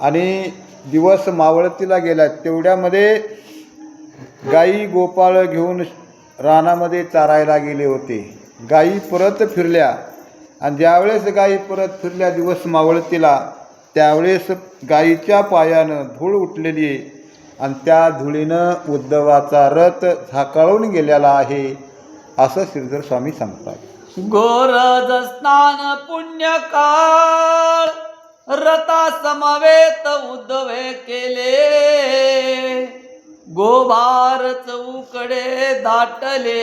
आणि दिवस मावळतीला गेला तेवढ्यामध्ये गाई गोपाळ घेऊन रानामध्ये चारायला गेले होते. गाई परत फिरल्या. आणि ज्यावेळेस गाई परत फिरल्या दिवस मावळतीला त्यावेळेस गाईच्या पायानं धूळ उठलेली आहे. आणि त्या धुळीनं उद्धवाचा रथ झाकाळून गेलेला आहे असं श्रीधर स्वामी सांगतात. गोरज स्नान पुण्य काळ रता समवेत उद्धवे केले. गोभार चौकडे दाटले.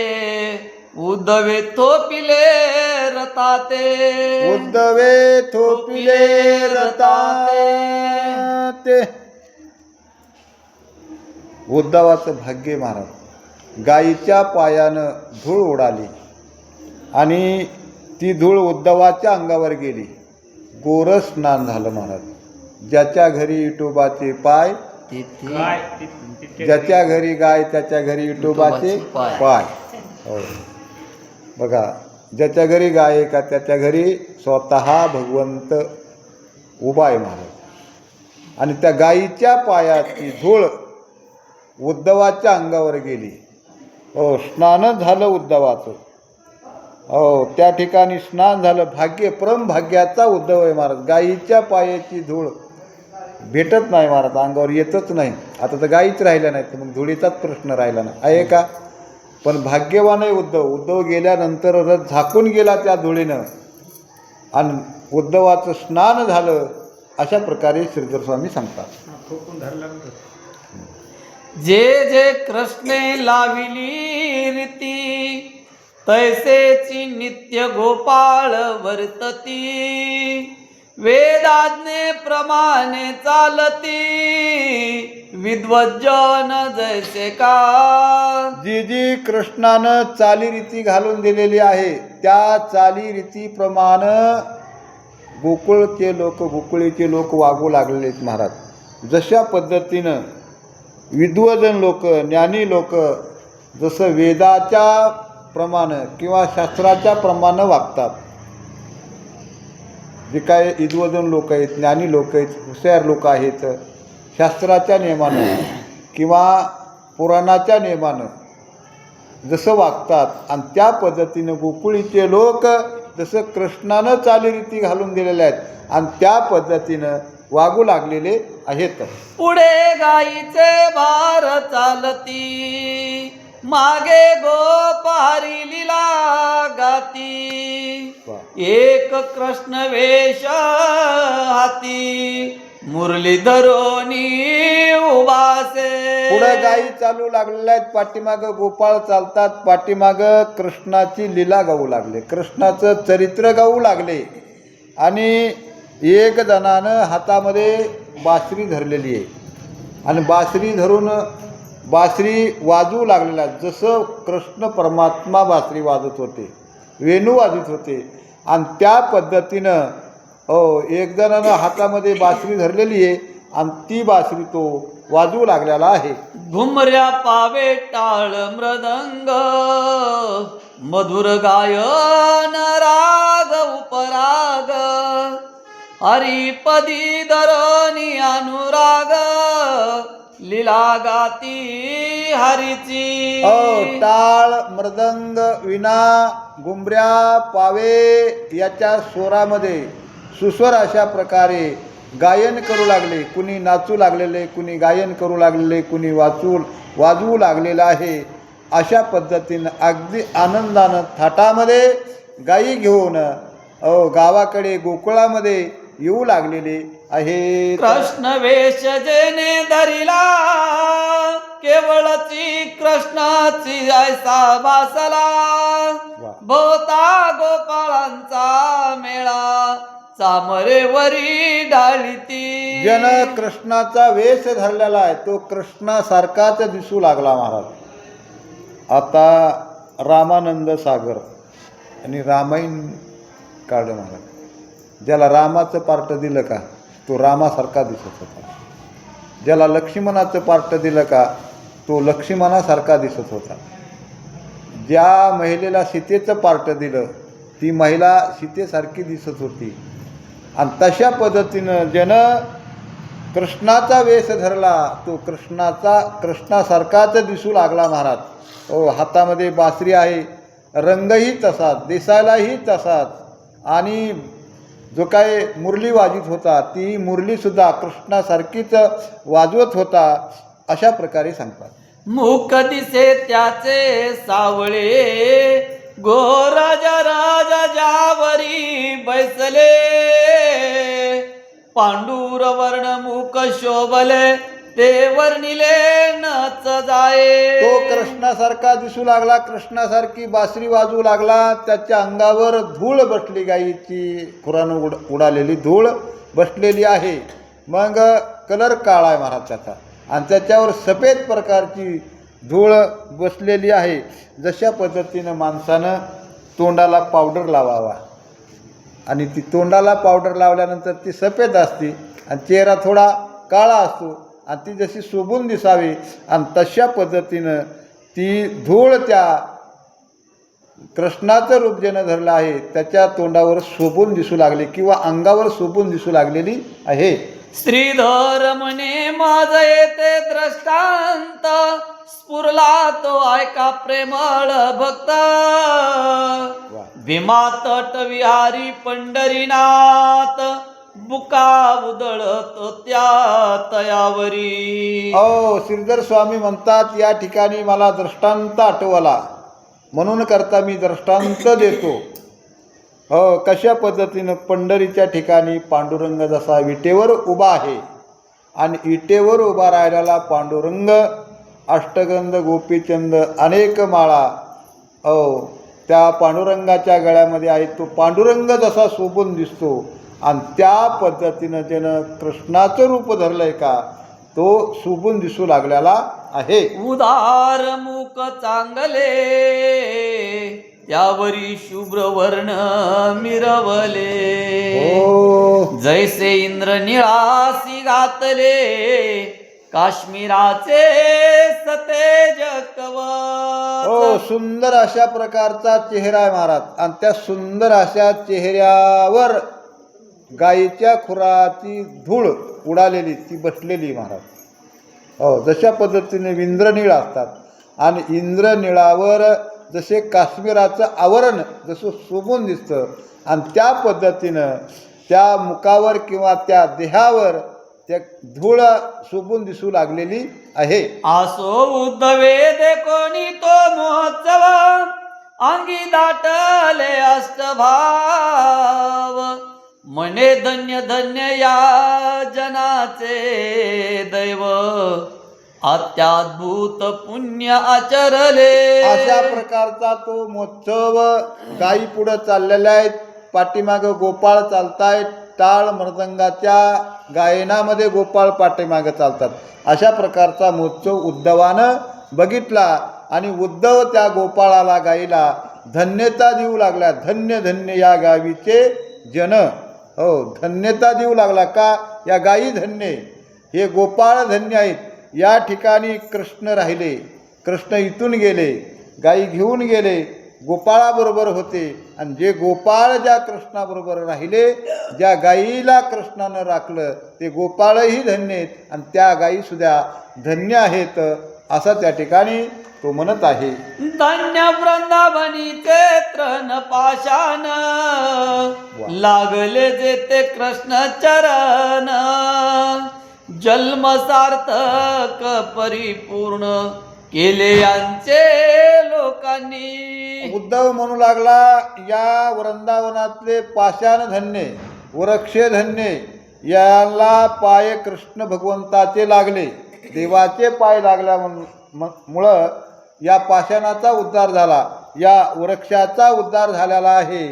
उद्धवे थोपिले रताते उद्धवे थोपिले रताते ते उद्धवाचं भाग्य महाराज गाईच्या पायानं धूळ उडाली. आणि ती धूळ उद्धवाच्या अंगावर गेली. गोरस स्नान झालं महाराज. ज्याच्या घरी विठोबाचे पाय ज्याच्या घरी. गाय त्याच्या घरी विठोबाचे पाय. हो. बघा ज्याच्या घरी गाय आहे का त्याच्या घरी स्वतः भगवंत उभा आहे महाराज. आणि त्या गायीच्या पायाची धूळ उद्धवाच्या अंगावर गेली. हो स्नान झालं उद्धवाचं. हो त्या ठिकाणी स्नान झालं भाग्य परम भाग्याचा उद्धव आहे महाराज. गायीच्या पायाची धूळ भेटत नाही महाराज अंगावर येतच नाही. आता तर गाईच राहिल्या नाहीत तर मग धुळीचाच प्रश्न राहिला नाही आहे का? पण भाग्यवान आहे उद्धव. उद्धव गेल्यानंतर रथ झाकून गेला त्या धुळीनं. आणि उद्धवाचं स्नान झालं अशा प्रकारे श्रीधर स्वामी सांगतात. जे जे कृष्णे लाविली रीती तैसेची नित्य गोपाळ वर्तती. वेदाज्ञे प्रमाणे चालती. विद्वज्जन जैसे का. जी जी कृष्णानं चालीरीती घालून दिलेली आहे त्या चालीरीतीप्रमाणे गोकुळचे लोक गोकुळीचे लोक वागू लागलेले आहेत महाराज. जशा पद्धतीनं विद्वजन लोक ज्ञानी लोक जसं वेदाच्या प्रमाणे किंवा शास्त्राच्या प्रमाणे वागतात. जे काय इदवजन लोक आहेत ज्ञानी लोक आहेत हुशार लोक आहेत शास्त्राच्या नियमानं किंवा पुराणाच्या नियमानं जसं वागतात आणि त्या पद्धतीनं गोकुळीचे लोक जसं कृष्णानं चालीरीती घालून दिलेल्या आहेत आणि त्या पद्धतीनं वागू लागलेले आहेत. पुढे गाईचे भार चालती. मागे गोपारी लीला गाती. एक कृष्ण वेश हाती. मुरली धरोनी उभासे. पुढं गायी चालू लागलेल्या आहेत. पाठीमागं गोपाळ चालतात. पाठीमागं कृष्णाची लीला गाऊ लागले. कृष्णाचं चरित्र गाऊ लागले. आणि एक जणानं हातामध्ये बासरी धरलेली आहे. आणि बासरी धरून बासरी वाजू लागलेला आहे. जसं कृष्ण परमात्मा बासरी वाजत होते वेणू वाजत होते आणि त्या पद्धतीनं हो एक जणानं हातामध्ये बासरी धरलेली आहे आणि ती बासरी तो वाजू लागलेला आहे घुमऱ्या पावे टाळ मृदंग मधुर गायन राग उपराग हरिपदी धरणी अनुराग लीला गाती हरीची. हो टाळ मृदंग विना गुंबऱ्या पावे याच्या स्वरामध्ये सुस्वर अशा प्रकारे गायन करू लागले. कुणी नाचू लागलेले कुणी गायन करू लागलेले कुणी वाचू वाजवू लागलेलं आहे. अशा पद्धतीनं अगदी आनंदानं थाटामध्ये गायी घेऊन अहो गावाकडे गोकुळामध्ये येऊ लागलेले आहे कृष्ण वेश जेने धरिला केवळची कृष्णाची ऐसा बासला वा. भोवता गोपाळांचा मेळा चामरेवरी डाळीती जन कृष्णाचा वेश धरलेला आहे तो कृष्णासारखाच दिसू लागला महाराज. आता रामानंद सागर आणि रामायण काढलं महाराज. ज्याला रामाचं पार्ट दिलं का तो रामासारखा दिसत होता. ज्याला लक्ष्मणाचं पार्ट दिलं का तो लक्ष्मणासारखा दिसत होता. ज्या महिलेला सीतेचं पार्ट दिलं ती महिला सीतेसारखी दिसत होती. आणि तशा पद्धतीनं ज्यानं कृष्णाचा वेश धरला तो कृष्णाचा कृष्णासारखाच दिसू लागला महाराज. हो हातामध्ये बासरी आहे रंगही तसाच दिसायलाही तसाच. आणि जो काय मुरली वाजित होता ती मुरलीसुद्धा कृष्णासारखीच वाजवत होता अशा प्रकारे सांगतात. मुख दिसे त्याचे सावळे गो राजा ज्यावरी बैसले. पांडुर वर्ण मुख शोभले ते निले नच जाये. तो कृष्णासारखा दिसू लागला कृष्णासारखी बासरी वाजू लागला त्याच्या अंगावर धूळ बसली गाईची. खुरानं उड उडालेली धूळ बसलेली आहे. मग कलर काळा आहे महाराज त्याचा. आणि त्याच्यावर सफेद प्रकारची धूळ बसलेली आहे. जशा पद्धतीनं माणसानं तोंडाला पावडर लावावा. आणि ती तोंडाला पावडर लावल्यानंतर ती सफेद असते आणि चेहरा थोडा काळा असतो. आणि ती जशी शोभून दिसावी. आणि तशा पद्धतीनं ती धूळ त्या कृष्णाचं रूप ज्यानं धरलं आहे त्याच्या तोंडावर शोभून दिसू लागले किंवा अंगावर शोभून दिसू लागलेली आहे. श्रीधर म्हणे माझ येते दृष्टांत. स्फुरला तो ऐका प्रेमळ भक्त. भीमा तट विहारी पंढरीनाथ. बुका उदळतो त्या तयावरी. अहो श्रीधर स्वामी म्हणतात या ठिकाणी मला दृष्टांत आठवला. म्हणून करता मी दृष्टांत देतो. हो कशा पद्धतीनं पंढरीच्या ठिकाणी पांडुरंग जसा विटेवर उभा आहे आणि इटेवर उभा राहिलेला पांडुरंग अष्टगंध गोपीचंद अनेक माळा हो त्या पांडुरंगाच्या गळ्यामध्ये आहे तो पांडुरंग जसा शोभून दिसतो आणि त्या पद्धतीनं ज्यानं कृष्णाचं रूप धरलंय का तो शोभून दिसू लागलेला आहे. उदार मुख चांगले त्यावरी शुभ्र वर्ण मिरवले. हो. जैसे इंद्र निळासी घातले काश्मीराचे सतेज हो सुंदर अशा प्रकारचा चेहरा आहे महाराज. आणि त्या सुंदर अशा चेहऱ्यावर गायीच्या खुराची धूळ उडालेली ती बसलेली महाराज. हो जशा पद्धतीने इंद्रनिळ असतात आणि इंद्रनिळावर जसे काश्मीराचं आवरण जसं शोभून दिसतं आणि त्या पद्धतीनं त्या मुखावर किंवा त्या देहावर त्या धूळ शोभून दिसू लागलेली आहे. आसो उद्धवे दे कोणी तो महोत्सव अंगी दाटले अष्टभाव. म्हणे धन्य धन्य या जनाचे दैव. अत्याद्भुत पुण्य आचरले. अशा प्रकारचा तो महोत्सव गायी पुढं चाललेल्या आहेत पाठीमागं गोपाळ चालतायत. टाळ मृदंगाच्या गायनामध्ये गोपाळ पाठीमागं चालतात. अशा प्रकारचा महोत्सव उद्धवानं बघितला आणि उद्धव त्या गोपाळाला गायीला धन्यता देऊ लागला धन्य धन्य या गावीचे जन. हो धन्यता देऊ लागला. का? या गायी धन्य हे गोपाळ धन्य आहेत. या ठिकाणी कृष्ण राहिले. कृष्ण इथून गेले. गायी घेऊन गेले. गोपाळाबरोबर होते. आणि जे गोपाळ ज्या कृष्णाबरोबर राहिले ज्या गायीला कृष्णानं राखलं ते गोपाळही धन्य आहेत. आणि त्या गायीसुद्धा धन्य आहेत. असं त्या ठिकाणी तो म्हणत आहे धन्य वृंदावनीचे तृण पाशान लागले जेते कृष्ण चरण जन्म सार्थक परिपूर्ण केले यांचे लोकांनी. उद्धव म्हणू लागला या वृंदावनातले पाषाण धन्य वृक्षे धन्य याला पाय कृष्ण भगवंताचे लागले देवाचे पाय लागल्या म्हण- म- मुळं या पाषाणाचा उद्धार झाला. या वृक्षाचा उद्धार झालेला आहे.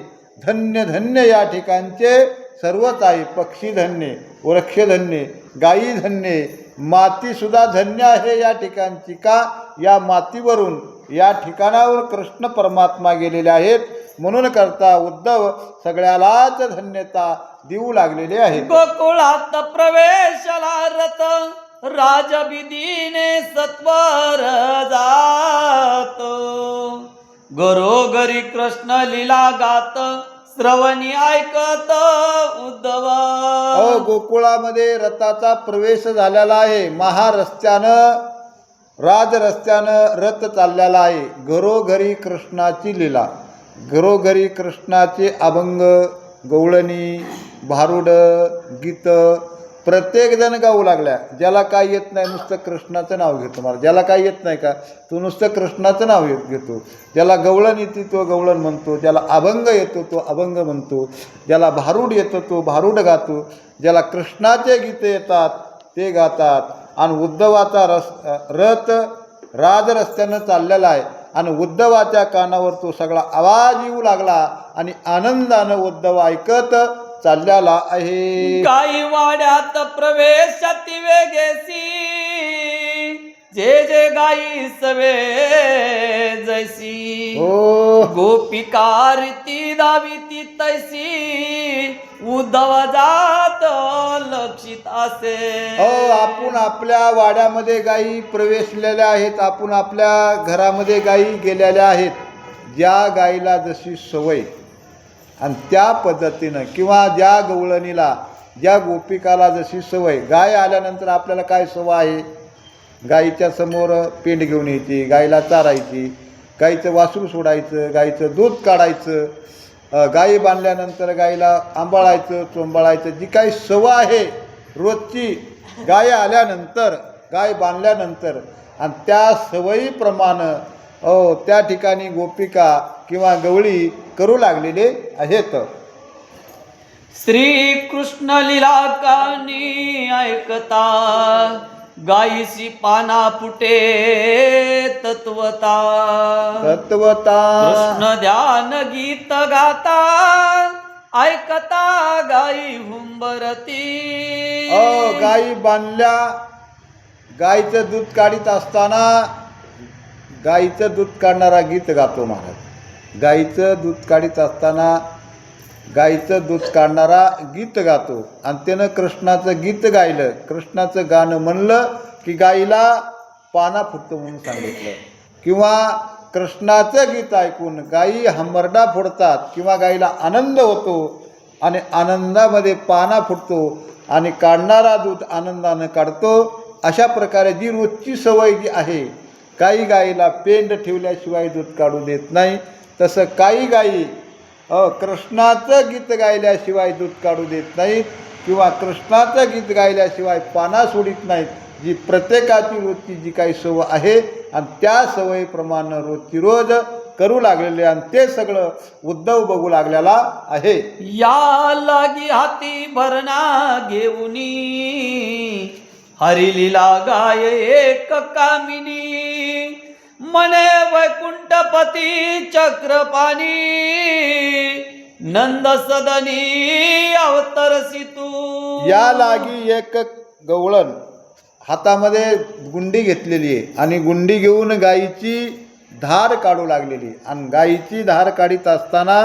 धन्य धन्य या ठिकाणचे सर्वच आहे पक्षी धन्य वृक्ष धन्य गायी धन्य मातीसुद्धा धन्य आहे या ठिकाणची का? या मातीवरून या ठिकाणावर कृष्ण परमात्मा गेलेले आहेत. म्हणून करता उद्धव सगळ्यालाच धन्यता देऊ लागलेले आहे गोकुळात प्रवेशला रथ. राजबिदीने सत्वर जातो. घरोघरी कृष्ण लीला गात श्रवणी ऐकत उद्धवा. अहो गोकुळामध्ये रथाचा प्रवेश झालेला आहे. महारस्त्यानं राजरस्त्यानं रथ चाललेला आहे. घरोघरी कृष्णाची लीला. घरोघरी कृष्णाचे अभंग गवळणी भारुड गीतं प्रत्येकजण गाऊ लागल्या. ज्याला काय येत नाही नुसतं कृष्णाचं नाव घेतो मला. ज्याला काय येत नाही का तो नुसतं कृष्णाचं नाव येत घेतो. ज्याला गवळण येते तो गवळण म्हणतो. ज्याला अभंग येतो तो अभंग म्हणतो. ज्याला भारूड येतो तो भारूड गातो. ज्याला कृष्णाचे गीते येतात ते गातात. आणि उद्धवाचा रस रथ राज रस्त्यानं चाललेला आहे. आणि उद्धवाच्या कानावर तो सगळा आवाज येऊ लागला. आणि आनंदानं उद्धव ऐकत चाललेला आहे. गाई वाड्यात प्रवेशाती वेगेसी. जे जे गाई सवे जैसी. हो. गोपिका रीती दावी ती तैसी. उद्धव जात लक्षित असे. हो आपण आपल्या वाड्यामध्ये गायी प्रवेशलेल्या आहेत. आपण आपल्या घरामध्ये गायी गेलेल्या आहेत. ज्या गायीला जशी सवय आणि त्या पद्धतीनं किंवा ज्या गवळणीला ज्या गोपिकाला जशी सवय गाय आल्यानंतर आपल्याला काय सवय आहे? गाईच्या समोर पेंड घेऊन यायची गाईला चारायची गाईचं वासरू सोडायचं गाईचं दूध काढायचं गाई बांधल्यानंतर गाईला आंबाळायचं चोंबाळायचं जी काही सवय आहे रोजची गाय आल्यानंतर गाय बांधल्यानंतर आणि त्या सवयीप्रमाणे हो त्या ठिकाणी गोपिका किंवा गवळी करू लागलेले आहेत. श्री कृष्ण लीला कानी ऐकता गायीसी पाना फुटे तत्वता. तत्वता. कृष्ण ध्यान गीत गाता ऐकता गाई हुंबरती. अ गाई बांधल्या गाईचं दूध काढीत असताना गाईचं दूध काढणारा गीत गातो महाराज. गाईचं दूध काढीत असताना गाईचं दूध काढणारा गीत गातो. आणि त्यानं कृष्णाचं गीत गायलं. कृष्णाचं गाणं म्हणलं की गाईला पाना फुटतो म्हणून सांगितलं. किंवा कृष्णाचं गीत ऐकून गाई हंबरडा फोडतात किंवा गाईला आनंद होतो आणि आनंदामध्ये पाना फुटतो आणि काढणारा दूध आनंदानं काढतो. अशा प्रकारे जी रोजची सवय जी आहे काही गाईला पेंड ठेवल्याशिवाय दूध काढू देत नाही. तसं काही गायी अ, कृष्णाचं गीत गायल्याशिवाय दूध काढू देत नाहीत किंवा कृष्णाचं गीत गायल्याशिवाय पाना सोडित नाहीत जी प्रत्येकाची रोजची जी काही सवय आहे आणि त्या सवयीप्रमाणे रोजची रोज करू लागलेले आणि ते सगळं उद्धव बघू लागलेला आहे. या लागी हाती भरणा घेऊनी हरिलीला गाय एक कामिनी. मने वैकुंठपती चक्रपाणी नंद सदनी अवतरसी तू या लागी एक गवळण हातामध्ये गुंडी घेतलेली आहे आणि गुंडी घेऊन गाईची धार काढू लागलेली आणि गाईची धार काढीत असताना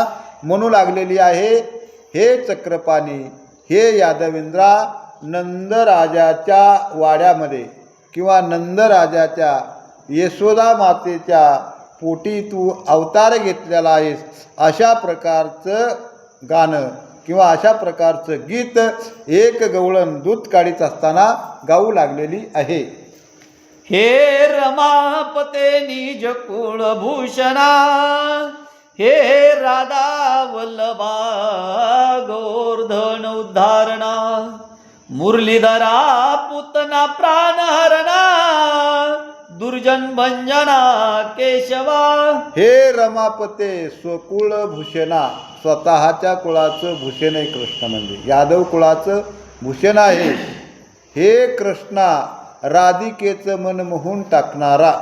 म्हणू लागलेली आहे हे चक्रपाणी हे यादवेंद्रा नंदराजाच्या वाड्यामध्ये किंवा नंदराजाच्या यशोदा मातेच्या पोटी तू अवतार घेतलेला आहेस अशा प्रकारचं गाणं किंवा अशा प्रकारचं गीत एक गवळण दूध काढीत असताना गाऊ लागलेली आहे. हे रमापते निज कुळभूषणा. हे राधा वल्लभा गोर्धन उद्धारणा. मुरलीधरा पुतना प्राणहरणा. दुर्जन भंजना केशवा. हे रमापते स्वकुळ भूषणा स्वतःच्या कुळाचं भूषण आहे कृष्ण म्हणजे. यादव कुळाचं भूषण आहे. हे कृष्णा राधिकेचं मन मोहून टाकणारा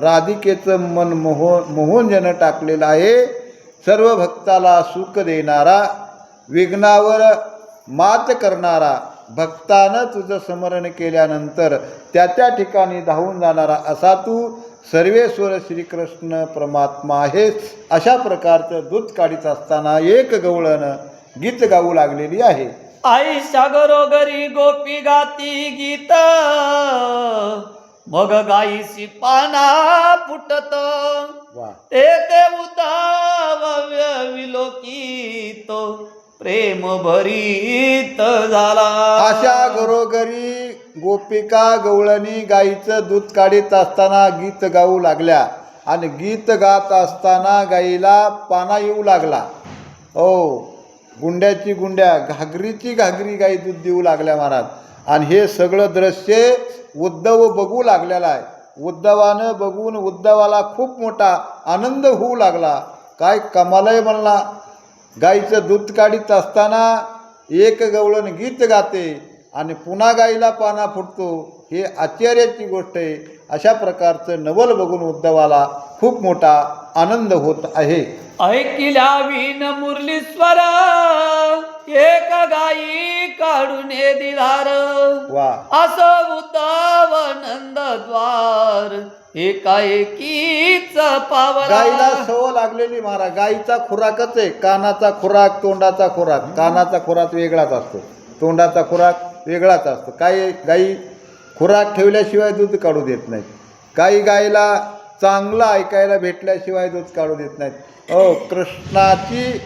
राधिकेचं मन मोहो मोहून ज्यानं टाकलेलं आहे सर्व भक्ताला सुख देणारा विघ्नावर मात करणारा भक्तानं तुझं स्मरण केल्यानंतर त्या त्या ठिकाणी धावून जाणारा असा तू सर्वेश्वर श्रीकृष्ण परमात्मा आहेस. अशा प्रकारचं दूध काढीत असताना एक गवळण गीत गाऊ लागलेली आहे. आई सागरोगरी गोपी गाती गीत मग गाईसी पाना फुटत. ते ते उदाव विलोकित प्रेम भरीत झाला. अशा घरोघरी गोपिका गवळणी गाईचं दूध काढीत असताना गीत गाऊ लागल्या आणि गीत गात असताना गाईला पाना येऊ लागला. हो गुंड्याची गुंड्या घागरीची घागरी गाई दूध देऊ लागल्या महाराज. आणि हे सगळं दृश्य उद्धव बघू लागलेलं आहे. उद्धवानं बघून उद्धवाला खूप मोठा आनंद होऊ लागला. काय कमालय म्हणला. गाईचं दूध काढीत असताना एक गवळण गीत गाते. आणि पुन्हा गाईला पाना फुटतो हे आश्चर्याची गोष्ट आहे. अशा प्रकारचं नवल बघून उद्धवाला खूप मोठा आनंद होत आहे. ऐकिल्या विन मुरली स्वर एक गाई काढून दिलार वा. असं उद्धव नंद द्वार एकाएकीच पावला. गाईला सव लागलेली महाराज गाईचा खुराकच आहे. कानाचा खुराक तोंडाचा खुराक. कानाचा खुराक वेगळाच असतो. तोंडाचा खुराक वेगळाच असतो. काही गाई खुराक ठेवल्याशिवाय दूध काढू देत नाहीत. काही गाईला चांगलं ऐकायला भेटल्याशिवाय दूध काढू देत नाहीत. अ कृष्णाची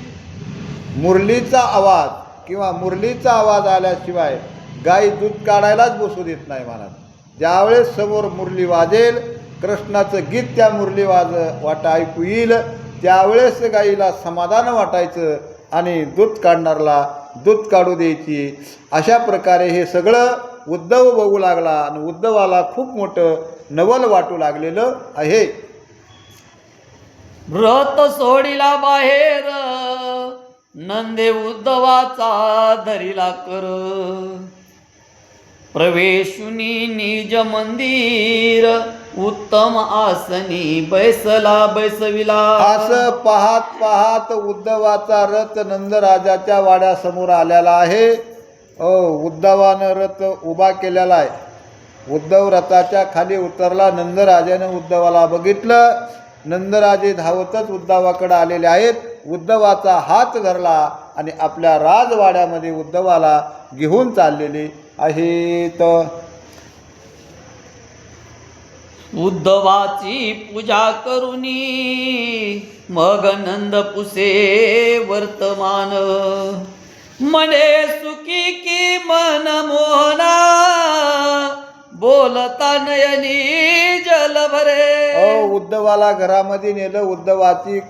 मुरलीचा आवाज किंवा मुरलीचा आवाज आल्याशिवाय गाई दूध काढायलाच बसू देत नाही महाराज ज्यावेळेस समोर मुरली वाजेल कृष्णाचं गीत त्या मुरली वाज वाट ऐकू येईल त्यावेळेस गाईला समाधान वाटायचं आणि दूध काढणारला दूध काढू द्यायची. अशा प्रकारे हे सगळं उद्धव बघू लागला आणि उद्धवाला खूप मोठं नवल वाटू लागलेलं आहे. व्रत सोडिला बाहेर नंदे उद्धवाचा धरिला कर. प्रवेशुनी निज मंदिर उत्तम आसनी बैसला बैसविला. असं पाहत पाहत उद्धवाचा रथ नंदराजाच्या वाड्यासमोर आलेला आहे. हो उद्धवानं रथ उभा केलेला आहे. उद्धव रथाच्या खाली उतरला नंदराजानं उद्धवाला बघितलं. नंदराजे धावतच उद्धवाकडे आलेले आहेत. उद्धवाचा हात धरला आणि आपल्या राजवाड्यामध्ये उद्धवाला घेऊन चाललेले आहेत. उद्धवाची पूजा करुनी. मग नंद पुसे वर्तमान. मने सुखी की मन मोहना. बोलता नयनी जल भरे. हो, उद्धवाला घरामध्ये नेलं उद्धवाची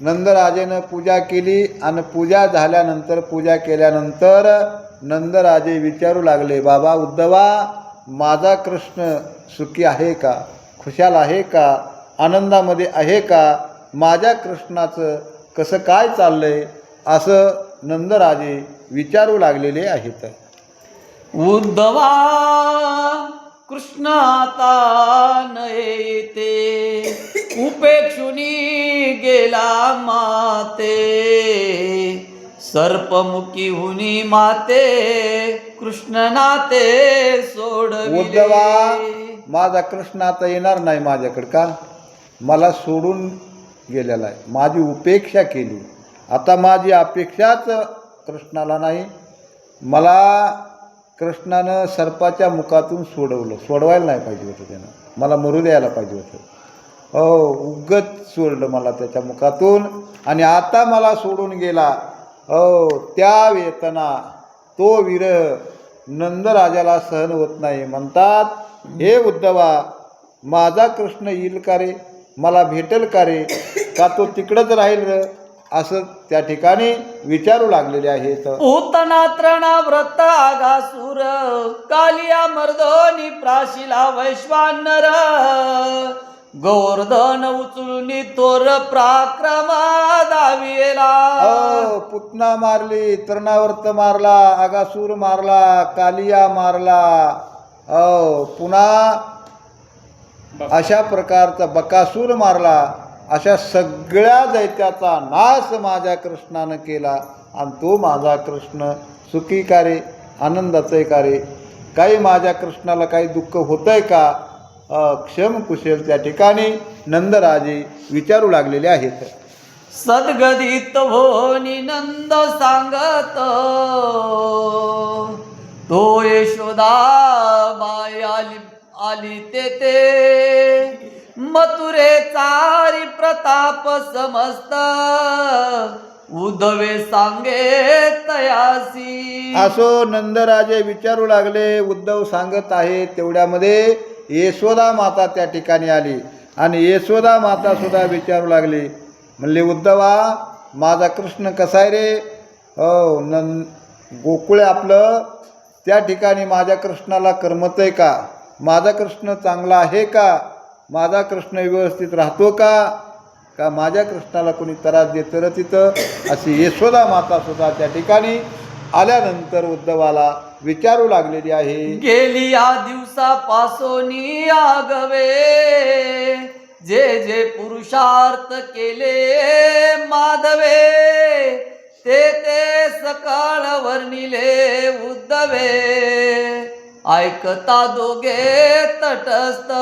नंदराजेनं पूजा केली आणि पूजा झाल्यानंतर पूजा केल्यानंतर नंदराजे विचारू लागले बाबा उद्धवा माझा कृष्ण सुखी आहे का? खुशाल आहे का? आनंदामध्ये आहे का? माझ्या कृष्णाचं कसं काय चाललंय? असं नंदराजे विचारू लागलेले आहेत. उद्धवा कृष्ण आता न येते उपेक्षुनी गेला माते सर्पमुखी हुनी माते कृष्ण नाते सोडविले. उद्धवा माझा कृष्ण आता येणार नाही माझ्याकडं का? मला सोडून गेलेला आहे. माझी उपेक्षा केली. आता माझी अपेक्षाच कृष्णाला नाही. मला कृष्णानं सर्पाच्या मुखातून सोडवलं. सोडवायला नाही पाहिजे होतं त्यानं. मला मरू द्यायला पाहिजे होतं. हो उगत सोडलं मला त्याच्या मुखातून. आणि आता मला सोडून गेला. हो त्या वेतना तो विरह नंदराजाला सहन होत नाही. म्हणतात हे उद्धवा माझा कृष्ण येईल का रे? मला भेटेल का रे? का तो तिकडंच राहील र? असं त्या ठिकाणी विचारू लागलेले आहेत. उतनात्रणा व्रत आगासुर कालिया मर्दोनी प्राशिला वैश्वानर. गोवर्धन उचलून थोर पराक्रम दाविला अ, पुतना मारली तृणावर्त मारला आगासूर मारला कालिया मारला. अ पुन्हा अशा प्रकारचा बकासूर मारला. अशा सगळ्या दैत्याचा नाश माझ्या कृष्णानं केला. आणि तो माझा कृष्ण. सुखी का रे? आनंदाचं आहे का रे? काही माझ्या कृष्णाला काही दुःख होतंय का? अ, क्षम कुशल त्या ठिकाणी नंदराजे विचारू लागलेले आहेत. सद्गदित भोनी नंद सांगत तो यशोदा बाई आली आली तेथे मथुरे चारी प्रताप समस्त उद्धवे सांगे तयासी. असो नंदराजे विचारू लागले उद्धव सांगत आहे तेवढ्यामध्ये यशोदा माता त्या ठिकाणी आली. आणि यशोदा माता सुद्धा विचारू लागली. म्हणले उद्धवा माझा कृष्ण कसा आहे रे? हो न गोकुळ आपलं. त्या ठिकाणी माझ्या कृष्णाला करमत आहे का? माझा कृष्ण चांगला आहे का? माझा कृष्ण व्यवस्थित राहतो का? का माझ्या कृष्णाला कोणी त्रास देतं र तिथं? अशी यशोदा माता सुद्धा त्या ठिकाणी आल्यानंतर उद्धवाला विचारू लागलेली आहे. गेली या दिवसापासून आगवे जे जे पुरुषार्थ केले माधवे ते ते सकाळ वर्णिले उद्धवे. ऐकता दोघे तटस्थ.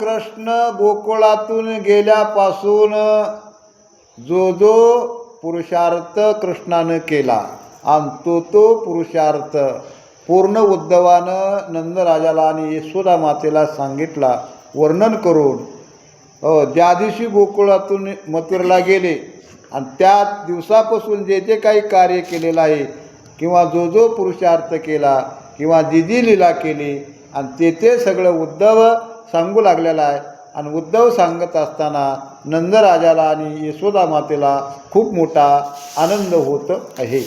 कृष्ण गोकुळातून गेल्यापासून जो जो पुरुषार्थ कृष्णानं केला. तो तो पुरुषार्थ. पूर्ण उद्धवानं नंदराजाला आणि यशोदा मातेला सांगितला वर्णन करून. ज्या दिवशी गोकुळातून मथुरेला गेले आणि त्या दिवसापासून जे जे काही कार्य केलेलं आहे किंवा जो जो पुरुषार्थ केला किंवा जी जी लीला केली आणि ते ते सगळं उद्धव सांगू लागलेलं आहे. आणि उद्धव सांगत असताना नंदराजाला आणि यशोदा मातेला खूप मोठा आनंद होत आहे.